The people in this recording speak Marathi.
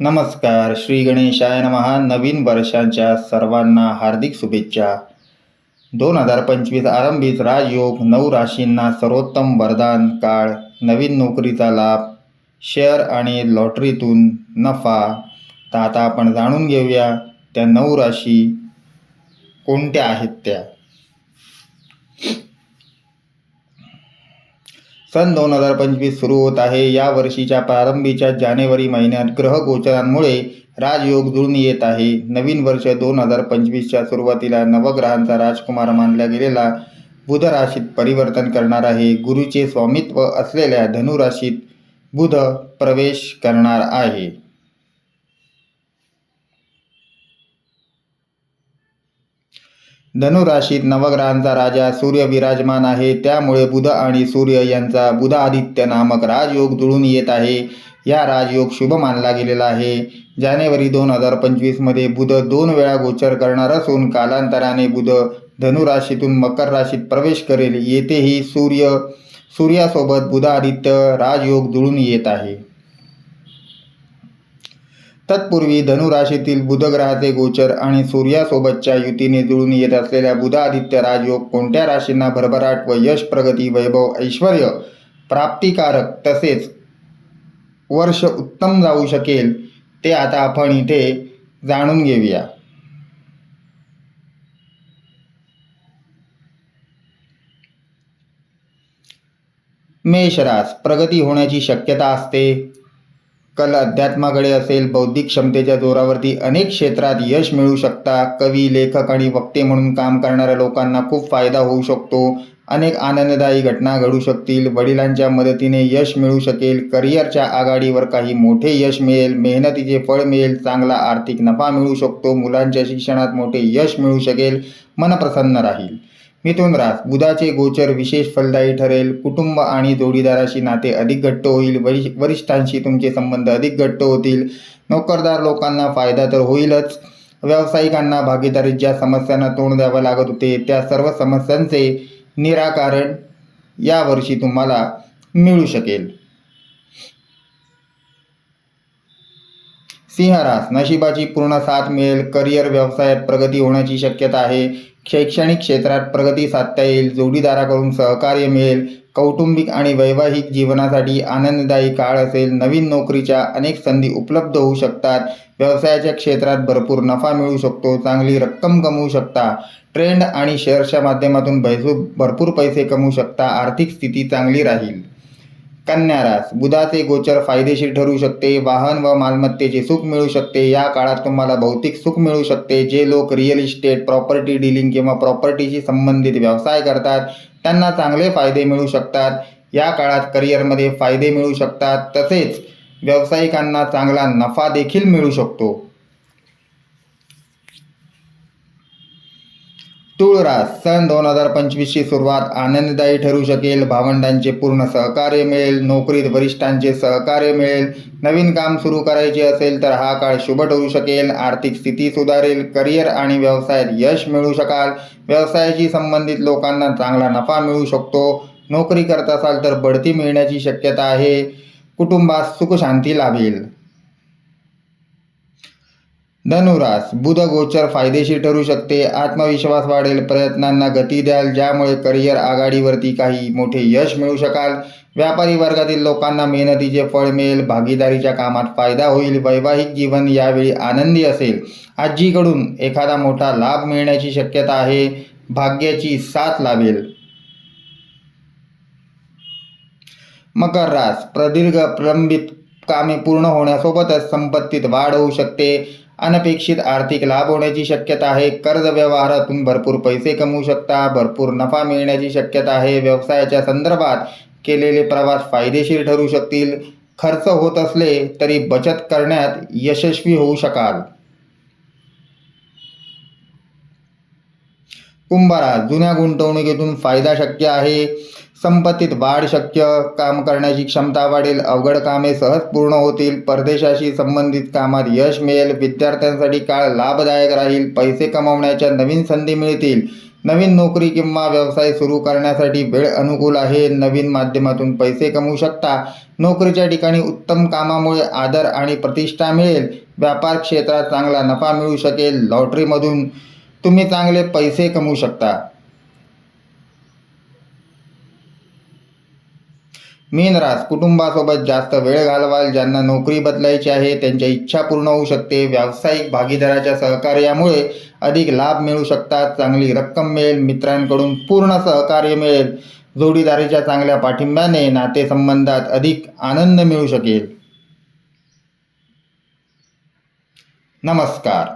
नमस्कार श्री गणेशाय नमहा नवीन वर्षांच्या सर्वांना हार्दिक शुभेच्छा. दोन हजार पंचवीस आरंभीच राजयोग नऊ राशींना सर्वोत्तम वरदान काळ नवीन नोकरीचा लाभ शेअर आणि लॉटरीतून नफा. तर आता आपण जाणून घेऊया त्या नऊ राशी कोणत्या आहेत त्या. सन दोन हजार पंचवीस सुरू होत आहे. या वर्षीच्या प्रारंभीच्या जानेवारी महिन्यात ग्रहगोचरांमुळे राजयोग जुळून येत आहे. नवीन वर्ष दोन हजार पंचवीसच्या सुरुवातीला नवग्रहांचा राजकुमार मानला गेलेला बुध राशीत परिवर्तन करणार आहे. गुरुचे स्वामित्व असलेल्या धनुराशीत बुध प्रवेश करणार आहे. धनुराशीत नवग्रहांचा राजा सूर्य विराजमान आहे. त्यामुळे बुध आणि सूर्य यांचा बुधादित्य नामक राजयोग जुळून येत आहे. या राजयोग शुभ मानला गेलेला आहे. जानेवारी दोन हजार पंचवीसमध्ये बुध दोन वेळा गोचर करणार असून कालांतराने बुध धनुराशीतून मकर राशीत प्रवेश करेल. येथेही सूर्य सूर्यासोबत बुधादित्य राजयोग जुळून येत आहे. तत्पूर्वी धनुराशीतील बुधग्रहाचे गोचर आणि सूर्यासोबतच्या युतीने जुळून येत असलेल्या बुधादित्य राजयोग कोणत्या राशींना भरभराट व यश प्रगती वैभव ऐश्वर प्राप्तिकारक तसेच वर्ष उत्तम जाऊ शकेल ते आता आपण इथे जाणून घेऊया. मेषरास प्रगती होण्याची शक्यता असते? कल अध्यात्माकडे असेल बौद्धिक क्षमतेच्या जोरावरती अनेक क्षेत्रात यश मिळू शकता. कवी लेखक आणि वक्ते म्हणून काम करणाऱ्या लोकांना खूप फायदा होऊ शकतो. अनेक आनंददायी घटना घडू शकतील. वडिलांच्या मदतीने यश मिळू शकेल. करिअरच्या आघाडीवर काही मोठे यश मिळेल. मेहनतीचे फळ मिळेल. चांगला आर्थिक नफा मिळू शकतो. मुलांच्या शिक्षणात मोठे यश मिळू शकेल. मन प्रसन्न राहील. मिथुन रास बुधाचे गोचर विशेष फलदायी ठरेल. कुटुंब आणि जोडीदाराशी नाते अधिक घट्ट होईल. वरि वरिष्ठांशी तुमचे संबंध अधिक घट्ट होतील. नोकरदार लोकांना फायदा तर होईलच. व्यावसायिकांना भागीदारीत ज्या समस्यांना तोंड द्यावं लागत होते. त्या सर्व समस्यांचे निराकरण यावर्षी तुम्हाला मिळू शकेल. सिंहरास नशिबाची पूर्ण साथ मिळेल. करिअर व्यवसायात प्रगती होण्याची शक्यता आहे. शैक्षणिक क्षेत्रात प्रगती साधता येईल जोडीदाराकडून सहकार्य मिळेल कौटुंबिक आणि वैवाहिक जीवनासाठी आनंददायी काळ असेल नवीन नोकरीच्या अनेक संधी उपलब्ध होऊ शकतात व्यवसायाच्या क्षेत्रात भरपूर नफा मिळू शकतो चांगली रक्कम कमवू शकता ट्रेंड आणि शेअर्सच्या माध्यमातून भैसू भरपूर पैसे कमवू शकता आर्थिक स्थिती चांगली राहील. कन्यारास. बुधाचे गोचर फायदेशीर ठरू शकते. वाहन व मालमत्तेचे सुख मिळू शकते. या काळात तुम्हाला भौतिक सुख मिळू शकते. जे लोक रिअल इस्टेट प्रॉपर्टी डीलिंग किंवा प्रॉपर्टीशी संबंधित व्यवसाय करतात त्यांना चांगले फायदे मिळू शकतात. या काळात करिअरमध्ये फायदे मिळू शकतात. तसेच व्यावसायिकांना चांगला नफा देखील मिळू शकतो. तुळरास सन दोन हजार पंचवीसची सुरुवात आनंददायी ठरू शकेल. भावंडांचे पूर्ण सहकार्य मिळेल. नोकरीत वरिष्ठांचे सहकार्य मिळेल. नवीन काम सुरू करायचे असेल तर हा काळ शुभ ठरू शकेल. आर्थिक स्थिती सुधारेल. करिअर आणि व्यवसायात यश मिळू शकाल. व्यवसायाशी संबंधित लोकांना चांगला नफा मिळू शकतो. नोकरी करत असाल तर बढती मिळण्याची शक्यता आहे. कुटुंबात सुखशांती लाभेल. धनुरास बुध गोचर फायदेशीर ठरू शकते. आत्मविश्वास वाढेल प्रयत्नांना गती द्याल ज्यामुळे करिअर आघाडीवरती काही मोठे यश मिळू शकाल. व्यापारी वर्गातील लोकांना मेहनतीचे फळ मिळेल भागीदारीच्या कामात फायदा होईल वैवाहिक जीवन यावेळी आनंदी असेल. आजीकडून एखादा मोठा लाभ मिळण्याची शक्यता आहे भाग्याची साथ लाभेल. मकर रास प्रदीर्घ प्रलंबित कामे पूर्ण होण्यासोबतच संपत्तीत वाढ होऊ शकते. अनपेक्षित आर्थिक लाभ होण्याची शक्यता आहे. कर्ज व्यवहारातून भरपूर पैसे कमवू शकता. भरपूर नफा मिळण्याची शक्यता आहे. व्यवसायाच्या संदर्भात केलेले प्रवास फायदेशीर ठरू शकतील. खर्च होत असले तरी बचत करण्यात यशस्वी होऊ शकाल. कुंभारा जुन्या गुंतवणुकीतून फायदा शक्य आहे. संपत्तीत वाढ शक्य काम करण्याची क्षमता वाढेल अवघड कामे सहज पूर्ण होतील परदेशाशी संबंधित कामात यश मिळेल विद्यार्थ्यांसाठी काळ लाभदायक राहील पैसे कमवण्याच्या नवीन संधी मिळतील. नवीन नोकरी किंवा व्यवसाय सुरू करण्यासाठी वेळ अनुकूल आहे. नवीन माध्यमातून पैसे कमवू शकता. नोकरीच्या ठिकाणी उत्तम कामामुळे आदर आणि प्रतिष्ठा मिळेल. व्यापार क्षेत्रात चांगला नफा मिळू शकेल. लॉटरीमधून तुम्ही चांगले पैसे कमवू शकता. मीन रास कुटुंबासोबत जास्त वेळ घालवाल ज्यांना नोकरी बदलायची आहे त्यांच्या इच्छा पूर्ण होऊ शकते. व्यावसायिक भागीदाराच्या सहकार्यामुळे अधिक लाभ मिळू शकतात चांगली रक्कम मिळेल मित्रांकडून पूर्ण सहकार्य मिळेल. जोडीदारीच्या चांगल्या पाठिंब्याने नातेसंबंधात अधिक आनंद मिळू शकेल. नमस्कार.